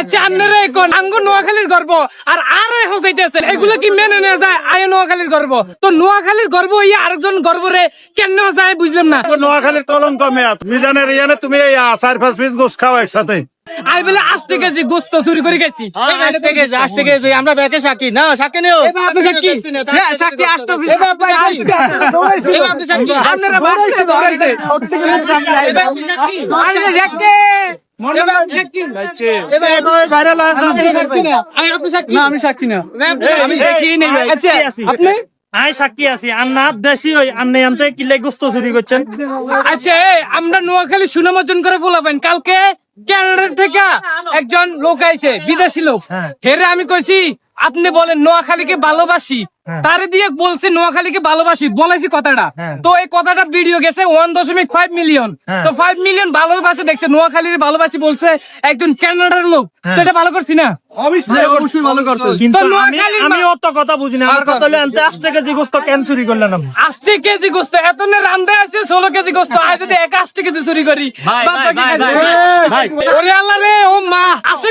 আচ্ছা আপনারা এখন আঙ্গ নোয়াখালীর গর্ব। আর আর হসাইতেছেন এগুলো কি মেনে নেওয়া যায়? আয় নোয়াখালীর গর্ব। তো নোয়াখালীর গর্ব ইয়ে আরেকজন গর্ব রে কেন যায় বুঝলাম না। নোয়াখালীর কলঙ্ক মেয়াদ। মিজানের ইয়ানে তুমি এই চার পাঁচ পিস গোস খাও একসাথে। আই বলে আজ থেকে যে গোস্ত চুরি করে গেছি আজ থেকে যে আজ থেকে যে আমরা ব্যাকে সাক্ষী। না সাক্ষী নেও আপনি সাক্ষী? সাক্ষী আসতো এবার আপনি সাক্ষী? আপনারা বাসতে ধরেছে এবার আপনি সাক্ষী। আরে সাক্ষী এবার আপনি সাক্ষী এবার ভাইরাল আপনি সাক্ষী না। আমি সাক্ষী। না আমি সাক্ষী না। আমি দেখিই নেই আচ্ছা আছি। আপনি? আই সাক্ষী আছি। আন্না দেশি হই আন্নে আনতে কিলে গোস্ত চুরি করছেন? আচ্ছা আমরা নোয়াখালী সুনাম অর্জন করে বলাবেন কালকে কানাডা থেকে একজন লোক আইছে বিদেশি লোক। হেরে আমি কইছি আপনি বলেন নোয়াখালীকে ভালোবাসি। তারে দিয়ে বলছে নোয়াখালীকে ভালোবাসি বলেছি কথাটা। তো এই কথাটা ভিডিও গেছে ওয়ান দশমিক ফাইভ মিলিয়ন তো ফাইভ মিলিয়ন ভালোবাসে দেখছে নোয়াখালীর ভালোবাসি বলছে একজন কানাডার লোক। তো এটা ভালো করছি না? অবশ্যই ভালো করছ। কিন্তু তো আমি নোয়াখালীর আমি মা- অত কথা বুঝি না। কথা হলে কেজি গোস্ত কেন চুরি করলেন আপনি? আশি কেজি গোস্ত এত না রান্ধে আছে ষোলো কেজি গোস্ত। আজ যদি এক চুরি করি ও মা আশা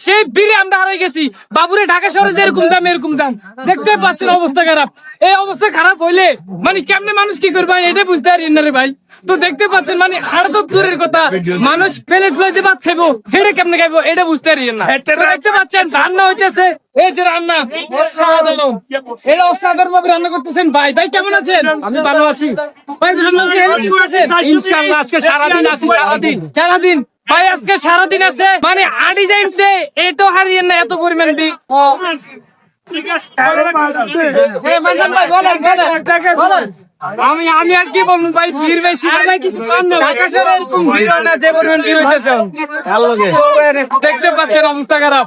সেই ভিড়ে আমরা হারাই গেছি। বাবুরে ঢাকা শহরে যে এরকম দাম এরকম দাম দেখতে পাচ্ছেন অবস্থা খারাপ। এই অবস্থা খারাপ হইলে মানে কেমনে মানুষ কি করবে? এটা বুঝতে পারি না রে ভাই। তো দেখতে পাচ্ছেন মানে হাড় তো দূরের কথা। মানুষ প্লেট লয়ে যে ভাত খাইবো হেডে কেমনে খাইবো এটা বুঝতে পারি না। দেখতে পাচ্ছেন রান্না হইতেছে। এই যে রান্না অসাধারণ। এটা অসাধারণ ভাবে রান্না করতেছেন ভাই। ভাই কেমন আছেন? আমি ভালো আছি। ইনশাআল্লাহ আজকে সারাদিন আছি সারাদিন। সারাদিন। ভাই আজকে সারাদিন আছে। মানে আডি যাইছে এটো হারিয়ে না এত পরিমাণ বি আমি আমি আর কি বলব ভাই ভিড় বেশি ভাই কিছু এরকম ভিড় না যে পরিমাণ ভিড় হইতেছে দেখতে পাচ্ছেন অবস্থা খারাপ।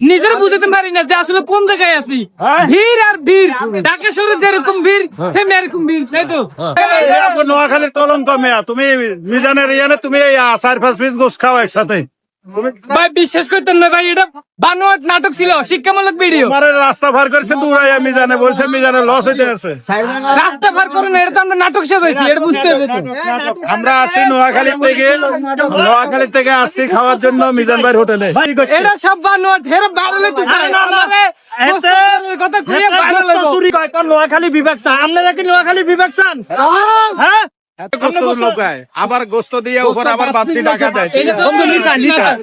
নিজের বুঝতে পারি না যে আসলে কোন জায়গায় আছি। ভিড় আর ভিড়। ঢাকা শহরে যেরকম ভিড় সেম এরকম ভিড় তাই তো? নোয়াখালীর কলঙ্ক মেয়া। তুমি মিজানের ইয়ানে তুমি চার পাঁচ পিস গোস খাও একসাথে। ভাই বিশ্বাস করতেন না ভাই এটা বানোয়াট নাটক ছিল শিক্ষামূলক ভিডিও। তোমার রাস্তা ভার করেছে দূরাইয়া মিজানে বলছে মিজানে লস হইতে আছে। রাস্তা পার এটা তো আমরা নাটক সাজাইছি এটা বুঝতে হবে তো। আমরা আসছি নোয়াখালী থেকে নোয়াখালী থেকে আসছি খাওয়ার জন্য মিজান ভাইয়ের হোটেলে। এটা সব বানোয়াট হেরা বাড়লে তো আরে না, না। কথা কইয়া এতে বাড়ালে চুরি কয় কারণ নোয়াখালী বিভাগ চান। আপনারা কি নোয়াখালী বিভাগ চান? হ্যাঁ? গোস্ত লোকায় আবার গোস্ত দিয়ে উপর আবার বাতি টাকা দেয়। এটা তো